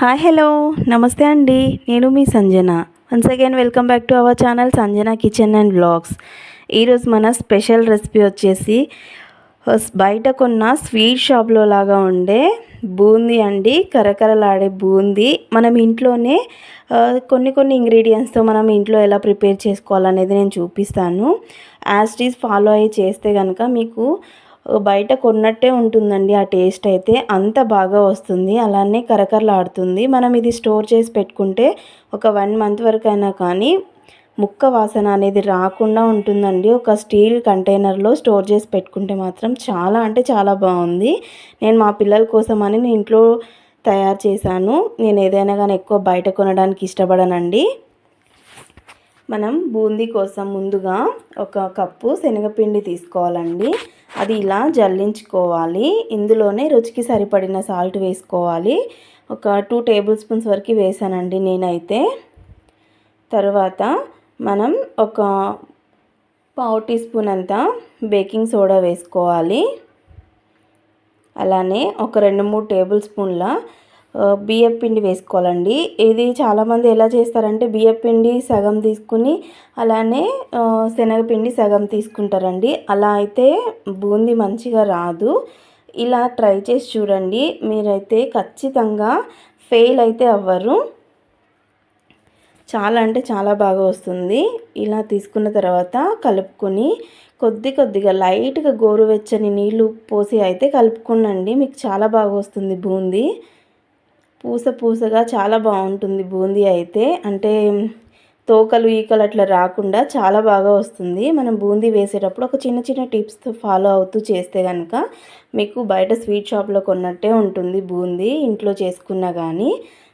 Hi hello. నమస్తే అండి. నేను మీ Sanjana. Once again welcome back to our channel Sanjana kitchen and blogs ఈరోజు మన స్పెషల్ రెసిపీ వచ్చేసి బయట కొన్న స్వీట్ షాప్లో లాగా ఉండే బూందీ అండి. కరకరలాడే బూందీ. మనం ఇంట్లోనే కొన్ని కొన్ని ఇంగ్రీడియంట్స్తో మనం ఇంట్లో ఎలా ప్రిపేర్ చేసుకోవాలనేది నేను చూపిస్తాను. యాజ్ ఫాలో అయ్యి చేస్తే కనుక మీకు బయట కొన్నట్టే ఉంటుందండి ఆ టేస్ట్ అయితే. అంత బాగా వస్తుంది. అలానే కరకరలాడుతుంది. మనం ఇది స్టోర్ చేసి పెట్టుకుంటే ఒక వన్ మంత్ వరకు అయినా కానీ ముక్క వాసన అనేది రాకుండా ఉంటుందండి. ఒక స్టీల్ కంటైనర్లో స్టోర్ చేసి పెట్టుకుంటే మాత్రం చాలా అంటే చాలా బాగుంది. నేను మా పిల్లల కోసం అని నేను ఇంట్లో తయారు చేశాను. నేను ఏదైనా కానీ ఎక్కువ బయట కొనడానికి ఇష్టపడనండి. మనం బూందీ కోసం ముందుగా ఒక కప్పు శనగపిండి తీసుకోవాలండి. అది ఇలా జల్లించుకోవాలి. ఇందులోనే రుచికి సరిపడిన సాల్ట్ వేసుకోవాలి. ఒక టూ టేబుల్ స్పూన్స్ వరకు వేసానండి నేనైతే. తర్వాత మనం ఒక పావు టీ స్పూన్ అంతా బేకింగ్ సోడా వేసుకోవాలి. అలానే ఒక రెండు మూడు టేబుల్ స్పూన్ల బియ్యం పిండి వేసుకోవాలండి. ఇది చాలామంది ఎలా చేస్తారంటే బియ్యం పిండి సగం తీసుకుని అలానే శనగపిండి సగం తీసుకుంటారండి. అలా అయితే బూందీ మంచిగా రాదు. ఇలా ట్రై చేసి చూడండి. మీరైతే ఖచ్చితంగా ఫెయిల్ అయితే అవ్వరు. చాలా అంటే చాలా బాగా వస్తుంది. ఇలా తీసుకున్న తర్వాత కలుపుకొని కొద్ది కొద్దిగా లైట్గా గోరువెచ్చని నీళ్ళు పోసి అయితే కలుపుకునండి. మీకు చాలా బాగా వస్తుంది బూందీ. పూస పూసగా చాలా బాగుంటుంది బూందీ అయితే. అంటే తోకలు ఈకలు అట్లా రాకుండా చాలా బాగా వస్తుంది. మనం బూందీ వేసేటప్పుడు ఒక చిన్న చిన్న టిప్స్తో ఫాలో అవుతూ చేస్తే కనుక మీకు బయట స్వీట్ షాప్లో కొన్నట్టే ఉంటుంది బూందీ. ఇంట్లో చేసుకున్నా కానీ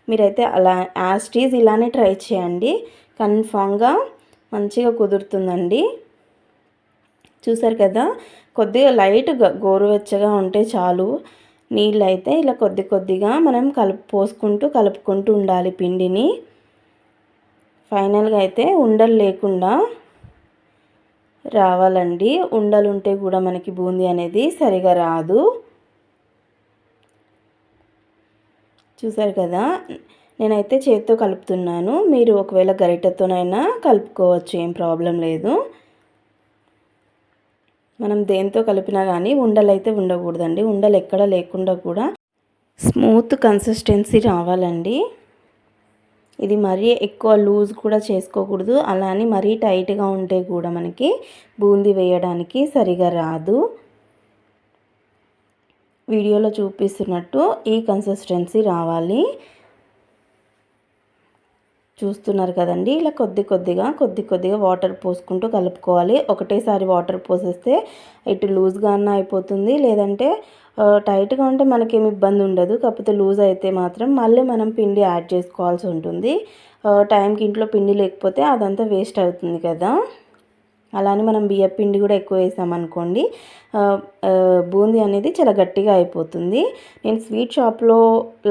మీరైతే అలా యాస్టీజ్ ఇలానే ట్రై చేయండి. కన్ఫామ్గా మంచిగా కుదురుతుందండి. చూసారు కదా? కొద్దిగా లైట్ గోరువెచ్చగా ఉంటే చాలు. నీళ్ళు అయితే ఇలా కొద్ది కొద్దిగా మనం కలుపు పోసుకుంటూ కలుపుకుంటూ ఉండాలి పిండిని. ఫైనల్గా అయితే ఉండలు లేకుండా రావాలండి. ఉండలు ఉంటే కూడా మనకి బూందీ అనేది సరిగా రాదు. చూసారు కదా నేనైతే చేత్తో కలుపుతున్నాను. మీరు ఒకవేళ గరిటెతోనైనా కలుపుకోవచ్చు ఏం ప్రాబ్లం లేదు. మనం దేంతో కలిపినా కానీ ఉండలు అయితే ఉండకూడదండి. ఉండలు ఎక్కడ లేకుండా కూడా స్మూత్ కన్సిస్టెన్సీ రావాలండి. ఇది మరీ ఎక్కువ లూజ్ కూడా చేసుకోకూడదు. అలా అని మరీ టైట్గా ఉంటే కూడా మనకి బూందీ వేయడానికి సరిగా రాదు. వీడియోలో చూపిస్తున్నట్టు ఈ కన్సిస్టెన్సీ రావాలి. చూస్తున్నారు కదండి. ఇలా కొద్ది కొద్దిగా కొద్ది కొద్దిగా వాటర్ పోసుకుంటూ కలుపుకోవాలి. ఒకటేసారి వాటర్ పోసేస్తే ఇటు లూజ్గా అన్న అయిపోతుంది. లేదంటే టైట్గా ఉంటే మనకేమి ఇబ్బంది ఉండదు. కాకపోతే లూజ్ అయితే మాత్రం మళ్ళీ మనం పిండి యాడ్ చేసుకోవాల్సి ఉంటుంది. టైంకి ఇంట్లో పిండి లేకపోతే అదంతా వేస్ట్ అవుతుంది కదా. అలానే మనం బియ్య పిండి కూడా ఎక్కువ వేసామనుకోండి బూందీ అనేది చాలా గట్టిగా అయిపోతుంది. నేను స్వీట్ షాప్లో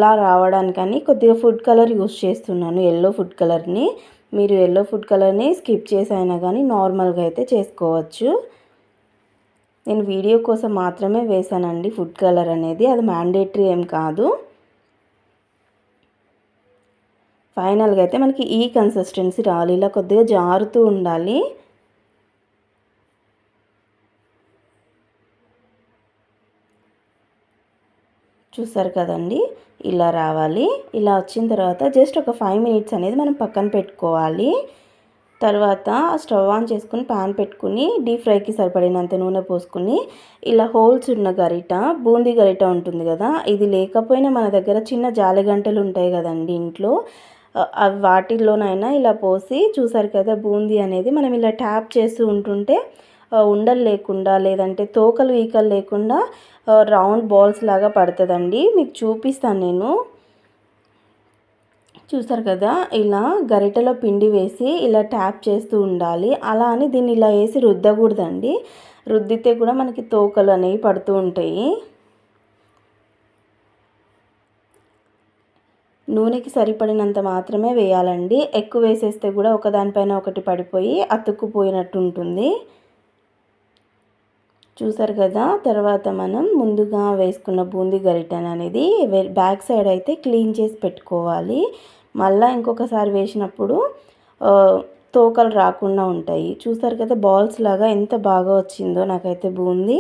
లా రావడానికని కొద్దిగా ఫుడ్ కలర్ యూస్ చేస్తున్నాను ఎల్లో ఫుడ్ కలర్ని. మీరు ఎల్లో ఫుడ్ కలర్ని స్కిప్ చేసైనా కానీ నార్మల్గా అయితే చేసుకోవచ్చు. నేను వీడియో కోసం మాత్రమే వేసానండి ఫుడ్ కలర్ అనేది అది మ్యాండేటరీ ఏం కాదు. ఫైనల్గా అయితే మనకి ఈ కన్సిస్టెన్సీ రావాలి ఇలా కొద్దిగా జారుతూ ఉండాలి. చూసారు కదండి? ఇలా రావాలి. ఇలా వచ్చిన తర్వాత జస్ట్ ఒక ఫైవ్ మినిట్స్ అనేది మనం పక్కన పెట్టుకోవాలి. తర్వాత స్టవ్ ఆన్ చేసుకుని పాన్ పెట్టుకుని డీప్ ఫ్రైకి సరిపడినంత నూనె పోసుకుని ఇలా హోల్స్ ఉన్న గరిట బూందీ గరిట ఉంటుంది కదా? ఇది లేకపోయినా మన దగ్గర చిన్న జాలి గంటలు ఉంటాయి కదండి ఇంట్లో. అవి వాటిల్లోనైనా ఇలా పోసి చూసారు కదా బూందీ అనేది మనం ఇలా ట్యాప్ చేస్తూ ఉంటుంటే ఉండలు లేకుండా లేదంటే తోకలు ఈకలు లేకుండా రౌండ్ బాల్స్ లాగా పడుతుందండి. మీకు చూపిస్తాను నేను. చూసారు కదా ఇలా గరిటెలో పిండి వేసి ఇలా ట్యాప్ చేస్తూ ఉండాలి. అలా అని దీన్ని ఇలా వేసి రుద్దకూడదండి. రుద్దితే కూడా మనకి తోకలు అనేవి పడుతూ ఉంటాయి. నూనెకి సరిపడినంత మాత్రమే వేయాలండి. ఎక్కువ వేసేస్తే కూడా ఒకదానిపైన ఒకటి పడిపోయి అతుక్కుపోయినట్టు ఉంటుంది. చూసారు కదా? తర్వాత మనం ముందుగా వేసుకున్న బూందీ గరిటెన్ అనేది బ్యాక్ సైడ్ అయితే క్లీన్ చేసి పెట్టుకోవాలి. మళ్ళీ ఇంకొకసారి వేసినప్పుడు తోకలు రాకుండా ఉంటాయి. చూసారు కదా బాల్స్ లాగా ఎంత బాగా వచ్చిందో నాకైతే బూందీ.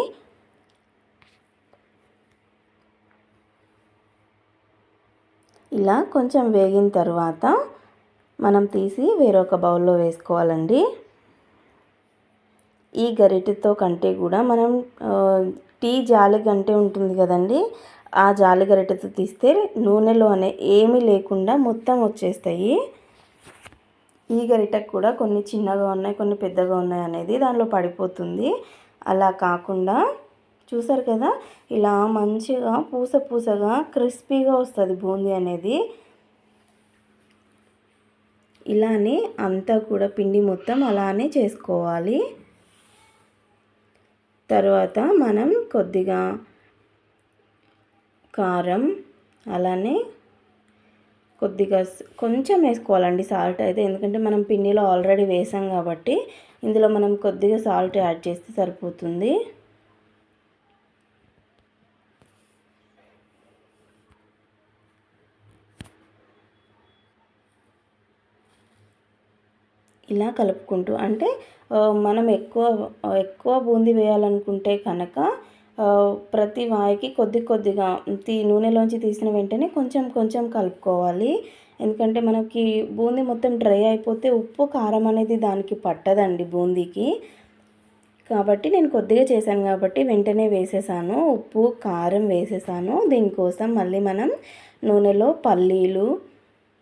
ఇలా కొంచెం వేగిన తర్వాత మనం తీసి వేరొక బౌల్లో వేసుకోవాలండి. ఈ గరిటెతో కంటే కూడా మనం టీ జాలి గంటే ఉంటుంది కదండి ఆ జాలి గరిటెతో తీస్తే నూనెలోనే ఏమీ లేకుండా మొత్తం వచ్చేస్తాయి. ఈ గరిటకు కూడా కొన్ని చిన్నగా ఉన్నాయి కొన్ని పెద్దగా ఉన్నాయి అనేది దానిలో పడిపోతుంది. అలా కాకుండా చూసారు కదా ఇలా మంచిగా పూస పూసగా క్రిస్పీగా వస్తుంది బూందీ అనేది. ఇలానే అంతా కూడా పిండి మొత్తం అలానే చేసుకోవాలి. తర్వాత మనం కొద్దిగా కారం అలానే కొద్దిగా కొంచెం వేసుకోవాలండి సాల్ట్ అయితే. ఎందుకంటే మనం పిండిలో ఆల్రెడీ వేసాం కాబట్టి ఇందులో మనం కొద్దిగా సాల్ట్ యాడ్ చేస్తే సరిపోతుంది. ఇలా కలుపుకుంటూ అంటే మనం ఎక్కువ ఎక్కువ బూందీ వేయాలనుకుంటే కనుక ప్రతి వాయికి కొద్ది కొద్దిగా తీ నూనెలోంచి తీసిన వెంటనే కొంచెం కొంచెం కలుపుకోవాలి. ఎందుకంటే మనకి బూందీ మొత్తం డ్రై అయిపోతే ఉప్పు కారం అనేది దానికి పట్టదండి బూందీకి. కాబట్టి నేను కొద్దిగా చేశాను కాబట్టి వెంటనే వేసేసాను. ఉప్పు కారం వేసేసాను. దీనికోసం మళ్ళీ మనం నూనెలో పల్లీలు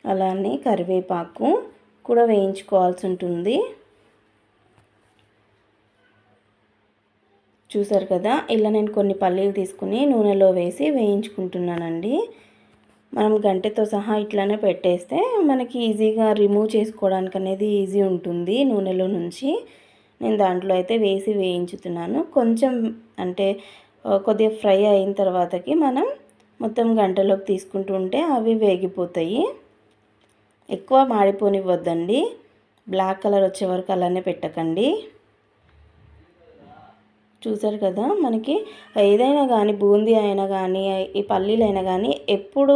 అలానే కరివేపాకు కూడా వేయించుకోవాల్సి ఉంటుంది. చూసారు కదా ఇలా నేను కొన్ని పల్లీలు తీసుకుని నూనెలో వేసి వేయించుకుంటున్నానండి. మనం గంటెతో సహా ఇట్లానే పెట్టేస్తే మనకి ఈజీగా రిమూవ్ చేసుకోవడానికి అనేది ఈజీ ఉంటుంది నూనెలో నుంచి. నేను దాంట్లో అయితే వేసి వేయించుతున్నాను. కొంచెం అంటే కొద్దిగా ఫ్రై అయిన తర్వాతకి మనం మొత్తం గంటలోకి తీసుకుంటూ ఉంటే అవి వేగిపోతాయి. ఎక్కువ మాడిపోనివ్వద్దండి. బ్లాక్ కలర్ వచ్చే వరకు అలానే పెట్టకండి. చూసారు కదా మనకి ఏదైనా కానీ బూందీ అయినా కానీ ఈ పల్లీలు అయినా కానీ ఎప్పుడు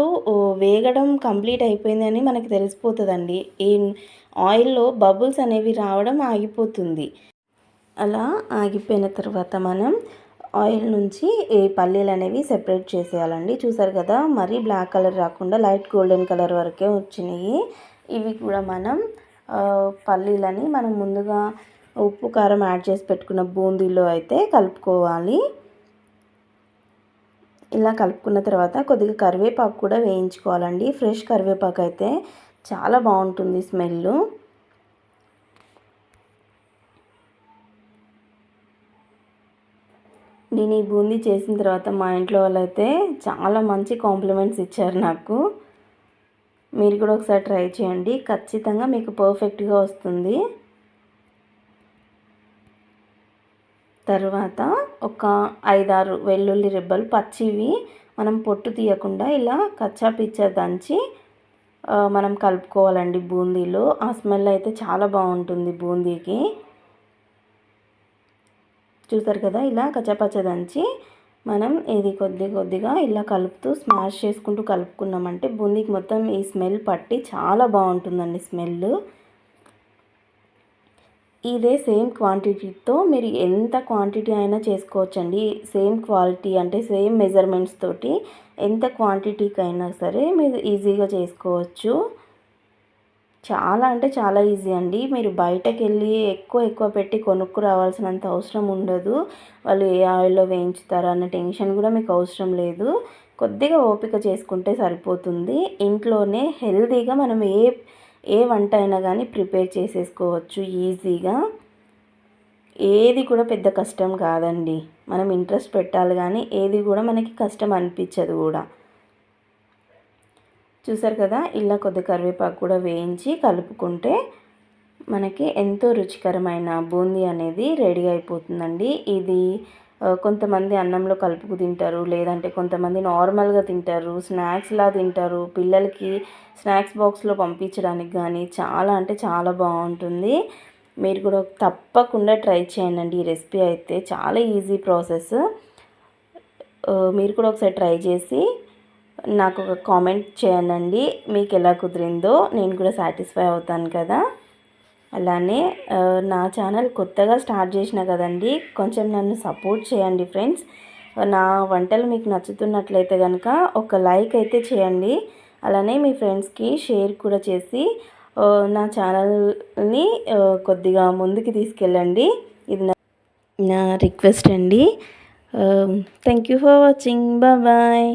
వేగడం కంప్లీట్ అయిపోయిందని మనకి తెలిసిపోతుందండి. ఈ ఆయిల్లో బబుల్స్ అనేవి రావడం ఆగిపోతుంది. అలా ఆగిపోయిన తర్వాత మనం ఆయిల్ నుంచి ఈ పల్లీలు అనేవి సెపరేట్ చేసేయాలండి. చూసారు కదా మరీ బ్లాక్ కలర్ రాకుండా లైట్ గోల్డెన్ కలర్ వరకే వచ్చినాయి. ఇవి కూడా మనం పల్లీలని మనం ముందుగా ఉప్పు కారం యాడ్ చేసి పెట్టుకున్న బూందీలో అయితే కలుపుకోవాలి. ఇలా కలుపుకున్న తర్వాత కొద్దిగా కరివేపాకు కూడా వేయించుకోవాలండి. ఫ్రెష్ కరివేపాకు అయితే చాలా బాగుంటుంది స్మెల్ నేను ఈ బూందీ చేసిన తర్వాత మా ఇంట్లో వాళ్ళైతే చాలా మంచి కాంప్లిమెంట్స్ ఇచ్చారు నాకు. మీరు కూడా ఒకసారి ట్రై చేయండి. ఖచ్చితంగా మీకు పర్ఫెక్ట్గా వస్తుంది. తర్వాత ఒక ఐదారు వెల్లుల్లి రెబ్బలు పచ్చివి మనం పొట్టు తీయకుండా ఇలా కచ్చా పిచ్చా దంచి మనం కలుపుకోవాలండి బూందీలో. ఆ స్మెల్ అయితే చాలా బాగుంటుంది బూందీకి. చూసారు కదా ఇలా కచ్చపచ్చ దంచి మనం ఇది కొద్ది కొద్దిగా ఇలా కలుపుతూ స్మాష్ చేసుకుంటూ కలుపుకున్నామంటే బూందీకి మొత్తం ఈ స్మెల్ పట్టి చాలా బాగుంటుందండి స్మెల్ ఇదే సేమ్ క్వాంటిటీతో మీరు ఎంత క్వాంటిటీ అయినా చేసుకోవచ్చండి. సేమ్ క్వాలిటీ అంటే సేమ్ మెజర్మెంట్స్ తోటి ఎంత క్వాంటిటీకి అయినా సరే మీరు ఈజీగా చేసుకోవచ్చు. చాలా అంటే చాలా ఈజీ అండి. మీరు బయటకు వెళ్ళి ఎక్కువ ఎక్కువ పెట్టి కొనుక్కు రావాల్సినంత అవసరం ఉండదు. వాళ్ళు ఏ ఆయిల్లో వేయించుతారు అన్న టెన్షన్ కూడా మీకు అవసరం లేదు. కొద్దిగా ఓపిక చేసుకుంటే సరిపోతుంది. ఇంట్లోనే హెల్తీగా మనం ఏ ఏ వంట అయినా కానీ ప్రిపేర్ చేసేసుకోవచ్చు ఈజీగా. ఏది కూడా పెద్ద కష్టం కాదండి. మనం ఇంట్రెస్ట్ పెట్టాలి కానీ ఏది కూడా మనకి కష్టం అనిపించదు కూడా. చూసారు కదా ఇలా కొద్ది కరివేపాకు కూడా వేయించి కలుపుకుంటే మనకి ఎంతో రుచికరమైన బూందీ అనేది రెడీ అయిపోతుందండి. ఇది కొంతమంది అన్నంలో కలుపుకు తింటారు లేదంటే కొంతమంది నార్మల్గా తింటారు స్నాక్స్లా తింటారు. పిల్లలకి స్నాక్స్ బాక్స్లో పంపించడానికి కానీ చాలా అంటే చాలా బాగుంటుంది. మీరు కూడా తప్పకుండా ట్రై చేయండి ఈ రెసిపీ అయితే. చాలా ఈజీ ప్రాసెస్. మీరు కూడా ఒకసారి ట్రై చేసి నాకు ఒక కామెంట్ చేయండి మీకు ఎలా కుదిరిందో నేను కూడా సాటిస్ఫై అవుతాను కదా. అలానే నా ఛానల్ కొత్తగా స్టార్ట్ చేసిన కదండి కొంచెం నన్ను సపోర్ట్ చేయండి ఫ్రెండ్స్. నా వంటలు మీకు నచ్చుతున్నట్లయితే కనుక ఒక లైక్ అయితే చేయండి. అలానే మీ ఫ్రెండ్స్కి షేర్ కూడా చేసి నా ఛానల్ని కొద్దిగా ముందుకు తీసుకెళ్ళండి. ఇది నా రిక్వెస్ట్ అండి. Thank you for watching. Bye.